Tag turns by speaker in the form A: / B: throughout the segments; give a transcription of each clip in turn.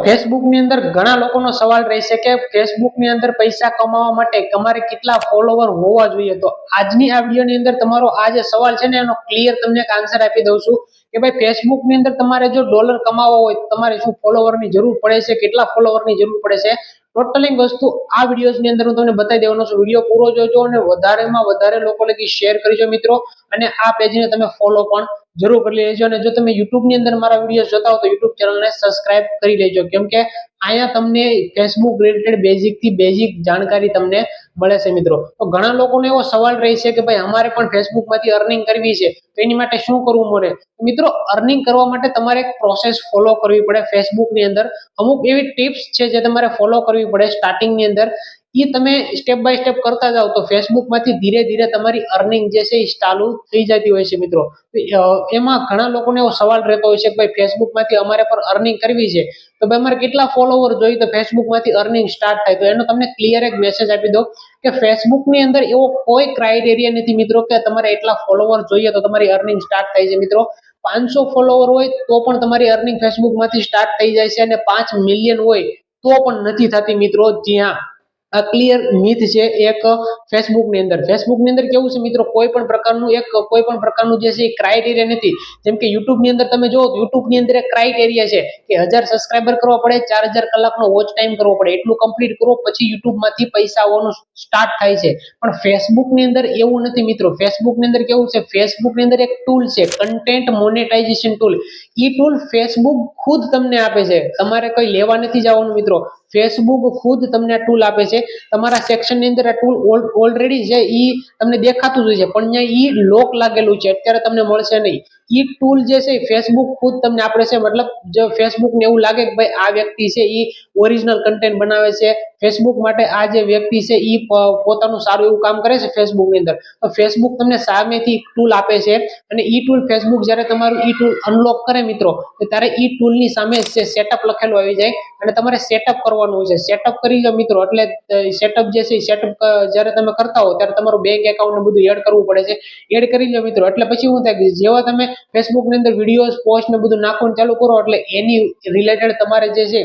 A: ફેસબુકની અંદર ઘણા લોકોનો સવાલ રહેશે કે ફેસબુકની અંદર પૈસા કમાવા માટે તમારે કેટલા ફોલોવર હોવા જોઈએ? તો આજની આ વિડીયોની અંદર તમારો આ જે સવાલ છે ને, એનો ક્લિયર તમને આન્સર આપી દઉં છું કે ભાઈ ફેસબુકની અંદર તમારે જો ડોલર કમાવો હોય તમારે શું ફોલોવરની જરૂર પડે છે? કેટલા ફોલોવરની જરૂર પડે છે? ટોટલિંગ વસ્તુ આ વિડીયોની અંદર હું તમને બતાવી દેવાનો છું. વીડિયો પૂરો જોજો અને વધારેમાં વધારે લોકો લગી શેર કરજો મિત્રો. અને આ પેજને તમે ફોલો પણ જરૂર કરી લેજો. અને જો તમે યુટ્યુબની અંદર મારા વીડિયો જોતા હો તો યુટ્યુબ ચેનલને સબસ્ક્રાઇબ કરી લેજો. કેમ કે અહીંયા તમને ફેસબુક રિલેટેડ બેઝિકથી બેઝિક જાણકારી તમને મળે છે મિત્રો. તો ઘણા લોકોને એવો સવાલ રહે છે કે ભાઈ, અમારે પણ ફેસબુકમાંથી અર્નિંગ કરવી છે, તો એની માટે શું કરવું મળે? મિત્રો અર્નિંગ કરવા માટે તમારે એક પ્રોસેસ ફોલો કરવી પડે ફેસબુકની અંદર. અમુક એવી ટિપ્સ છે જે તમારે ફોલો કરવી પડે સ્ટાર્ટિંગની અંદર. એ તમે સ્ટેપ બાય સ્ટેપ કરતા જાઓ તો ફેસબુકમાંથી ધીરે ધીરે તમારી અર્નિંગ જે છે એ ચાલુ થઈ જતી હોય છે મિત્રો. એમાં ઘણા લોકોને એવો સવાલ રહેતો હોય છે કે ભાઈ ફેસબુકમાંથી અમારે પર અર્નિંગ કરવી છે? તો ભાઈ અમારે કેટલા ફોલોવર જોઈએ તો ફેસબુકમાંથી અર્નિંગ સ્ટાર્ટ થાય. તો એનો તમને ક્લિયર એક મેસેજ આપી દો કે ફેસબુકની અંદર એવો કોઈ ક્રાઇટેરિયા નથી મિત્રો કે તમારે એટલા ફોલોવર જોઈએ તો તમારી અર્નિંગ સ્ટાર્ટ થાય છે મિત્રો. પાંચસો ફોલોવર હોય તો પણ તમારી અર્નિંગ ફેસબુકમાંથી સ્ટાર્ટ થઈ જાય છે અને પાંચ મિલિયન હોય તો પણ નથી થતી મિત્રો જ્યાં. ક્લિયર મિથ છે એક ફેસબુકની અંદર. ફેસબુકની અંદર કેવું છે મિત્રો? કોઈ પણ પ્રકારનું એક, કોઈ પણ પ્રકારનું જે છે એ ક્રાઇટેરિયા નથી. જેમ કે યુટ્યુબની અંદર તમે જો યુટ્યુબની અંદર એક ક્રાઇટેરિયા છે કે હજાર સબસ્ક્રાઇબર કરવા પડે, ચાર હજાર કલાકનો વોચ ટાઈમ કરવો પડે. એટલું કમ્પ્લીટ કરો, પછી યુટ્યુબમાંથી પૈસા આવવાનું સ્ટાર્ટ થાય છે. પણ ફેસબુકની અંદર એવું નથી મિત્રો. ફેસબુકની અંદર કેવું છે? ફેસબુકની અંદર એક ટૂલ છે કન્ટેન્ટ મોનેટાઇઝેશન ટૂલ એ ટૂલ ફેસબુક ખુદ તમને આપે છે. તમારે કઈ લેવા નથી જવાનું મિત્રો. ફેસબુક ખુદ તમને આ ટૂલ આપે છે. તમારા સેક્શનની અંદર આ ટૂલ ઓલરેડી છે એ તમને દેખાતું જ છે. પણ ત્યાં એ લોક લાગેલું છે. અત્યારે તમને મળશે નહીં. ઈ ટૂલ જે છે ફેસબુક ખુદ તમને આપણે છે, મતલબ જો ફેસબુક ને એવું લાગે કે ભાઈ આ વ્યક્તિ છે ઈ ઓરિજિનલ કન્ટેન્ટ બનાવે છે ફેસબુક માટે આ જે વ્યક્તિ છે ઈ પોતાનું સારું એવું કામ કરે છે ફેસબુકની અંદર. તો ફેસબુક તમને સામેથી ટૂલ આપે છે અને ઈ ટૂલ ફેસબુક જ્યારે તમારું ઈ ટૂલ અનલોક કરે મિત્રો ત્યારે ઈ ટૂલની સામે સેટઅપ લખેલું આવી જાય અને તમારે સેટઅપ કરવાનું હોય છે. સેટઅપ કરી લો મિત્રો, એટલે સેટઅપ જે છે સેટઅપ જ્યારે તમે કરતા હો ત્યારે તમારું બેંક એકાઉન્ટ ને બધું એડ કરવું પડે છે. એડ કરી લો મિત્રો, એટલે પછી શું થાય જેવા તમે ફેસબુકની અંદર વિડીયોઝ પોસ્ટ ને બધું નાખવાનું ચાલુ કરો. એટલે એની રિલેટેડ તમારે જે છે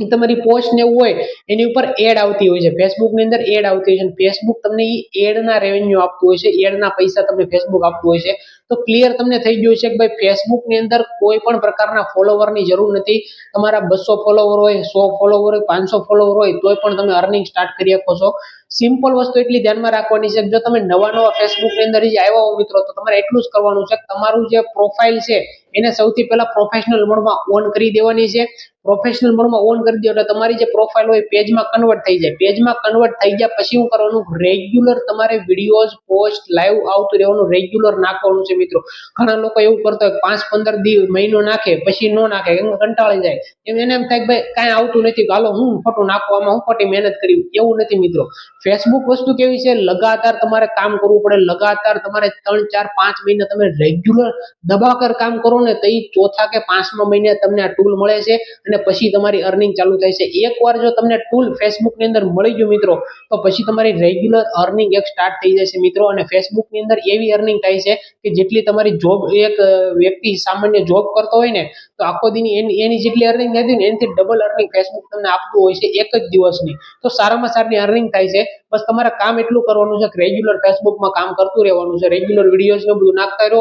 A: તમારી પોસ્ટ ને એવું હોય, એની ઉપર એડ આવતી હોય છે. ફેસબુકની અંદર એડ આવતી હોય છે. ફેસબુક તમને એ એડ ના રેવન્યુ આપતું હોય છે. એડ ના પૈસા તમને ફેસબુક આપતું હોય છે. તો ક્લિયર તમને થઈ ગયું છે કે ભાઈ ફેસબુકની અંદર કોઈ પણ પ્રકારના ફોલોવરની જરૂર નથી. તમારા બસો ફોલોવર હોય, સો ફોલોવર હોય, પાંચસો ફોલોવર હોય, તોય પણ તમે અર્નિંગ સ્ટાર્ટ કરી શકો છો. સિમ્પલ વસ્તુ એટલી ધ્યાનમાં રાખવાની છે જો તમે નવા નવા ફેસબુકની અંદર જે આવ્યા હો મિત્રો, તો તમારે એટલું જ કરવાનું છે તમારું જે પ્રોફાઇલ છે, એને સૌથી પહેલા પ્રોફેશનલ મોડમાં ઓન કરી દેવાની છે. પ્રોફેશનલ મોડમાં ઓન કરી દો એટલે તમારી જે પ્રોફાઇલ હોય પેજમાં કન્વર્ટ થઈ જાય. પેજમાં કન્વર્ટ થઈ ગયા પછી શું કરવાનું રેગ્યુલર તમારે વિડીયોઝ પોસ્ટ લાઈવ આવતું રહેવાનું રેગ્યુલર નાખવાનું છે મિત્રો. ઘણા લોકો એવું કરતા હોય પાંચ પંદર દિવસ મહિનો નાખે પછી ન નાખે, એમ કંટાળી જાય. એમ એને એમ થાય કે ભાઈ કાંઈ આવતું નથી, હાલો હું ખોટું નાખવામાં હું ખોટી મહેનત કરી. એવું નથી મિત્રો. ફેસબુક વસ્તુ કેવી છે? લગાતાર તમારે કામ કરવું પડે. લગાતાર તમારે ત્રણ, ચાર, પાંચ મહિના તમે રેગ્યુલર દબાકર કામ કરો ને તો ઈ ચોથા કે પાંચમા મહિને તમને આ ટૂલ મળે છે અને પછી તમારી અર્નિંગ ચાલુ થાય છે. એકવાર જો તમને ટૂલ ફેસબુકની અંદર મળી ગયું મિત્રો, તો પછી તમારી રેગ્યુલર અર્નિંગ એક સ્ટાર્ટ થઈ જશે મિત્રો. અને ફેસબુકની અંદર એવી અર્નિંગ થાય છે કે જેટલી તમારી જોબ એક વ્યક્તિ સામાન્ય જોબ કરતો હોય ને, તો આખો દીની એની જેટલી અર્નિંગ થતી ને, એનાથી ડબલ અર્નિંગ ફેસબુક તમને આપતું હોય છે એક જ દિવસની. તો સારામાં સારી અર્નિંગ થાય છે. બસ તમારે કામ એટલું કરવાનું છે કે રેગ્યુલર ફેસબુકમાં કામ કરતું રહેવાનું છે. રેગ્યુલર વિડીયોઝ ને બધું નાખતા રહો.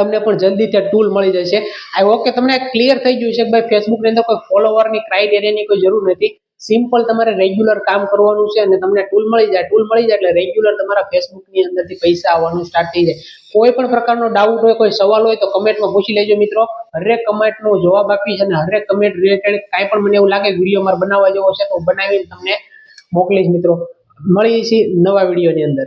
A: તમને પણ જલ્દી ત્યાં ટૂલ મળી જશે. આઈ હોપ કે તમને ક્લિયર થઈ ગયું છે કે ભાઈ ફેસબુકની અંદર કોઈ ફોલોવરની ક્રાઇટેરિયાની કોઈ જરૂર નથી. સિમ્પલ તમારે રેગ્યુલર કામ કરવાનું છે અને તમને ટૂલ મળી જાય. ટૂલ મળી જાય એટલે રેગ્યુલર તમારા ફેસબુકની અંદરથી પૈસા આવવાનું સ્ટાર્ટ થઈ જાય. કોઈ પણ પ્રકારનો ડાઉટ હોય, કોઈ સવાલ હોય તો કમેન્ટમાં પૂછી લેજો મિત્રો. હરેક કમેન્ટનો જવાબ આપીશ અને હરેક કમેન્ટ રિલેટેડ કાંઈ પણ મને એવું લાગે વીડિયો મારે બનાવવા જેવો છે તો બનાવીને તમને મોકલીશ મિત્રો. મળીએ છીએ નવા વિડીયોની અંદર.